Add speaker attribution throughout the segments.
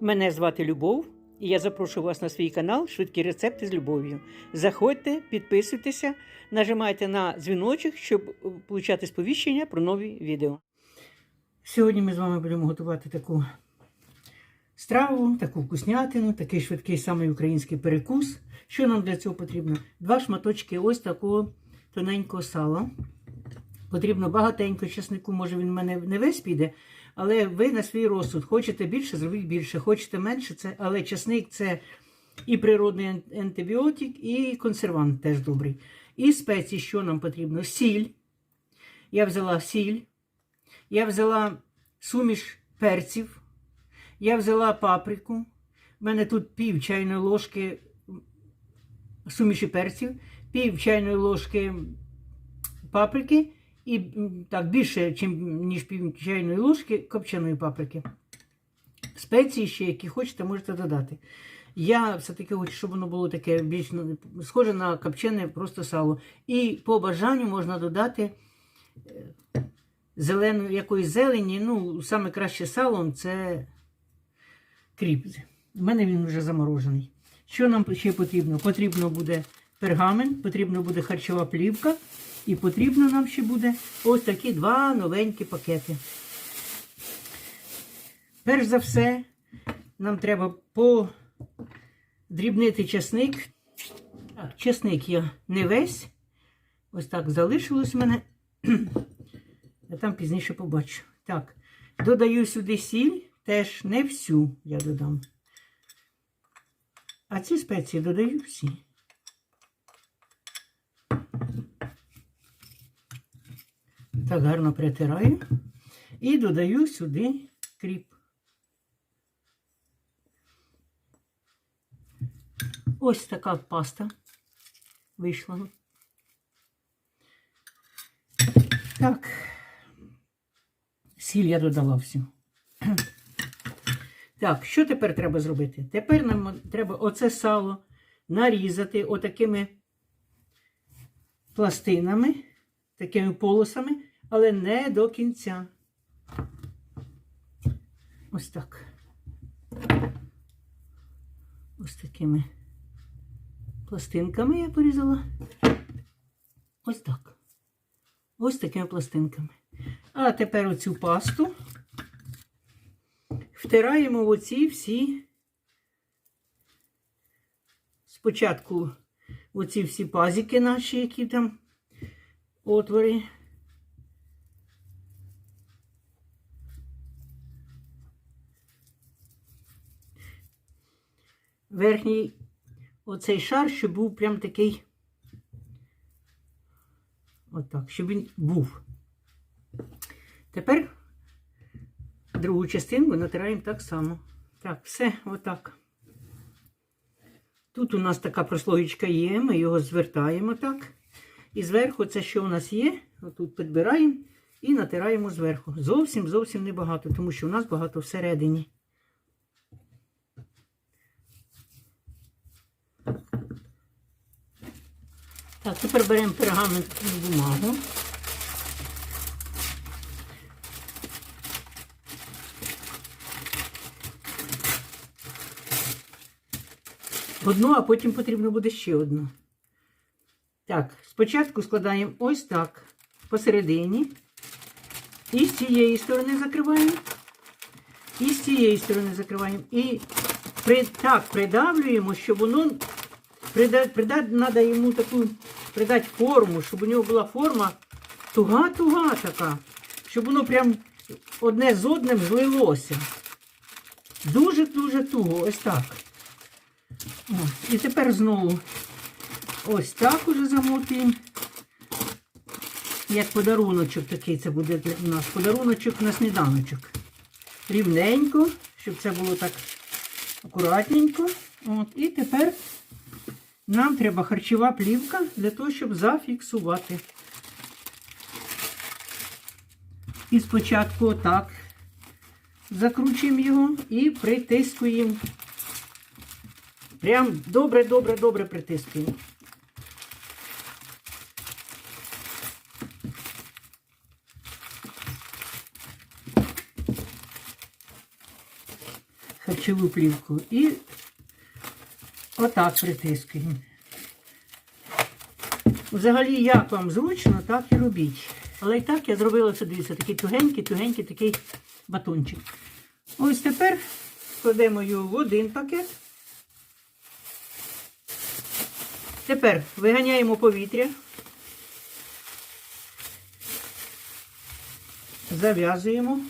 Speaker 1: Мене звати Любов, і я запрошую вас на свій канал Швидкі рецепти з любов'ю. Заходьте, підписуйтеся, нажимайте на дзвіночок, щоб е, получати сповіщення про нові відео. Сьогодні ми з вами будемо готувати таку страву, таку вкуснятину, такий швидкий самий український перекус. Що нам для цього потрібно? Два шматочки ось такого тоненького сала. Потрібно багатенько чеснику, може він в мене не весь піде, але ви на свій розсуд. Хочете більше, зробіть більше, хочете менше, це, але чесник це і природний антибіотик, і консервант теж добрий. І спеції, що нам потрібно? Сіль. Я взяла сіль, я взяла суміш перців, я взяла паприку. У мене тут пів чайної ложки суміші перців, пів чайної ложки паприки і так більше, ніж пів чайної ложки копченої паприки. Спеції ще, які хочете, можете додати. Я все-таки хочу, щоб воно було таке більш ну, схоже на копчене просто сало. І по бажанню можна додати е, зелену, якоїсь зелені. Ну, саме краще салом це кріп. У мене він вже заморожений. Що нам ще потрібно? Потрібно буде пергамент, потрібно буде харчова плівка, і потрібно нам ще буде ось такі два новенькі пакети. Перш за все, нам треба подрібнити чесник. Так, чесник я не весь. Ось так залишилось в мене. Я там пізніше побачу. Так, додаю сюди сіль, теж не всю я додам. А ці спеції додаю всі. Так гарно притираю. І додаю сюди кріп. Ось така паста вийшла. Так. Сіль я додала всю. Так, що тепер треба зробити? Тепер нам треба оце сало нарізати отакими пластинами, такими полосами, але не до кінця. Ось так. Ось такими пластинками я порізала. Ось так. Ось такими пластинками. А тепер оцю пасту втираємо в оці всі. Спочатку оці всі пазики наші, які там отвори. Верхній оцей шар, щоб був прям такий. Отак, щоб він був. Тепер другу частинку натираємо так само. Так, все, отак. Тут у нас така прослоєчка є, ми його звертаємо так. І зверху це, що у нас є, отут підбираємо і натираємо зверху. Зовсім зовсім небагато, тому що у нас багато всередині. Так, тепер беремо пергаментну бумагу. Одну, а потім потрібно буде ще одну. Так, спочатку складаємо ось так посередині. І з цієї сторони закриваємо. І з цієї сторони закриваємо. І при, так придавлюємо, щоб воно придати, придати треба йому таку придати форму, щоб у нього була форма туга-туга така, щоб воно прям одне з одним злилося. Дуже-дуже туго, ось так. Ось. І тепер знову ось так уже замотуємо. Як подаруночок такий це буде для нас. Подаруночок на сніданочок. Рівненько, щоб це було так акуратненько. От. І тепер нам треба харчова плівка для того, щоб зафіксувати. І спочатку отак закручуємо його і притискуємо. Прям добре-добре-добре притискуємо. харчову плівку і отак притискуємо. Взагалі, як вам зручно, так і робіть. Але і так я зробила це, дивіться, такий тугенький, тугенький такий батончик. Ось тепер кладемо його в один пакет. Тепер виганяємо повітря. Зав'язуємо.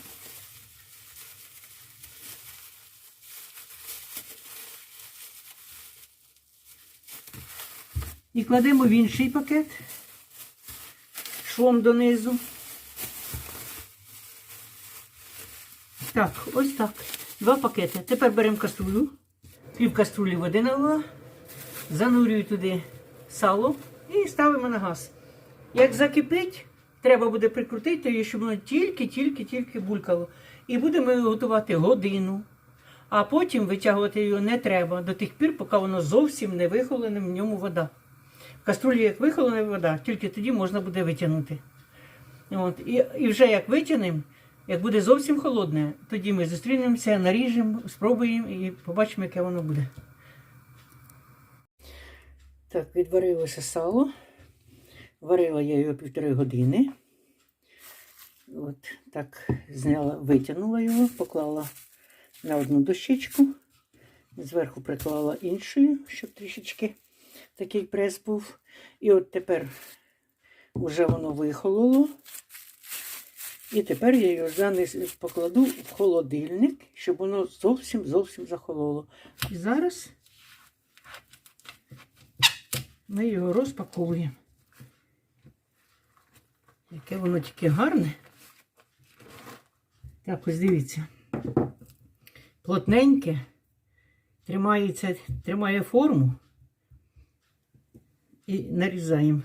Speaker 1: І кладемо в інший пакет швом донизу. Так, ось так. Два пакети. Тепер беремо каструлю, пів каструлі води налила, занурюю туди сало і ставимо на газ. Як закипить, треба буде прикрутити щоб воно тільки-тільки-тільки булькало. І будемо його готувати годину. А потім витягувати його не треба до тих пір, поки воно зовсім не вихолене в ньому вода. Каструлі як вихолена вода, тільки тоді можна буде витягнути. От. І, і вже як витягнемо, як буде зовсім холодне, тоді ми зустрінемося, наріжемо, спробуємо і побачимо, яке воно буде. Так, відварилося сало. Варила я його півтори години. От так зняла, витягнула його, поклала на одну дощечку. Зверху приклала іншою, щоб трішечки такий прес був. І от тепер вже воно вихололо. І тепер я його занес, покладу в холодильник, щоб воно зовсім зовсім захололо. І зараз ми його розпаковуємо. Яке воно тільки гарне. Так, ось дивіться. Плотненьке, тримається, тримає форму і нарізаємо.